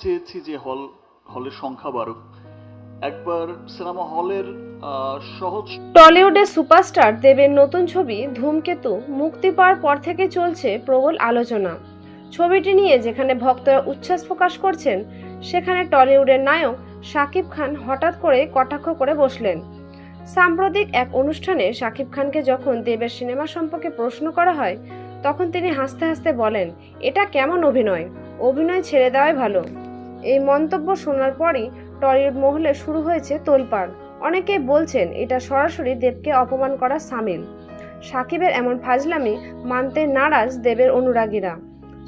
চেয়েছি যে হল, হলের সংখ্যা বাড়ুক? একবার সিনেমা হলের সহজ টলিউডের সুপারস্টার দেবের নতুন ছবি ধূমকেতু মুক্তি পাওয়ার পর থেকে চলছে প্রবল আলোচনা। ছবিটি নিয়ে যেখানে ভক্তরা উচ্ছ্বাস প্রকাশ করছেন, সেখানে টলিউডের নায়ক শাকিব খান হঠাৎ করে কটাক্ষ করে বসলেন। সাম্প্রতিক এক অনুষ্ঠানে শাকিব খানকে যখন দেবের সিনেমা সম্পর্কে প্রশ্ন করা হয়, তখন তিনি হাসতে হাসতে বলেন, এটা কেমন অভিনয়? অভিনয় ছেড়ে দেওয়াই ভালো। এই মন্তব্য শোনার পরই টলিউড মহলে শুরু হয়েছে তোলপাড়। অনেকেই বলছেন, এটা সরাসরি দেবকে অপমান করা সামিল। সাকিবের এমন ফাজলামি মানতে নারাজ দেবের অনুরাগীরা।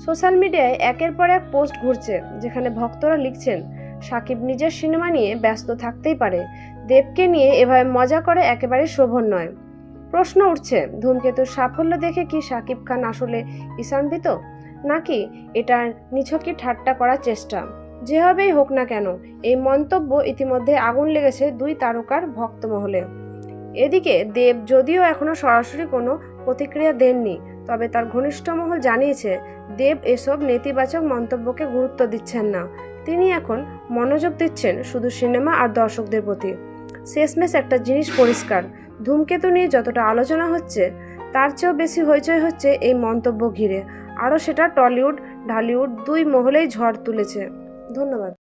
সোশ্যাল মিডিয়ায় একের পর এক পোস্ট ঘুরছে, যেখানে ভক্তরা লিখছেন, সাকিব নিজের সিনেমা নিয়ে ব্যস্ত থাকতেই পারে। দেবকে নিয়ে এভাবে মজা করে একেবারে শোভন নয়। প্রশ্ন উঠছে, ধূমকেতুর সাফল্য দেখে কি সাকিব খান আসলে ঈশান্বিত নাকি এটা নিছকই ঠাট্টা করার চেষ্টা? যেভাবেই হোক না কেন, এই মন্তব্য ইতিমধ্যে আগুন লেগেছে দুই তারকার ভক্তমহলে। এদিকে দেব যদিও এখনও সরাসরি কোনো প্রতিক্রিয়া দেননি, তবে তার ঘনিষ্ঠ মহল জানিয়েছে, দেব এসব নেতিবাচক মন্তব্যকে গুরুত্ব দিচ্ছেন না। তিনি এখন মনোযোগ দিচ্ছেন শুধু সিনেমা আর দর্শকদের প্রতি। শেষমেশ একটা জিনিস পরিষ্কার, ধূমকেতু নিয়ে যতটা আলোচনা হচ্ছে, তার চেয়েও বেশি হইচই হচ্ছে এই মন্তব্য ঘিরে। আরও সেটা টলিউড, ঢালিউড দুই মহলেই ঝড় তুলেছে। ধন্যবাদ।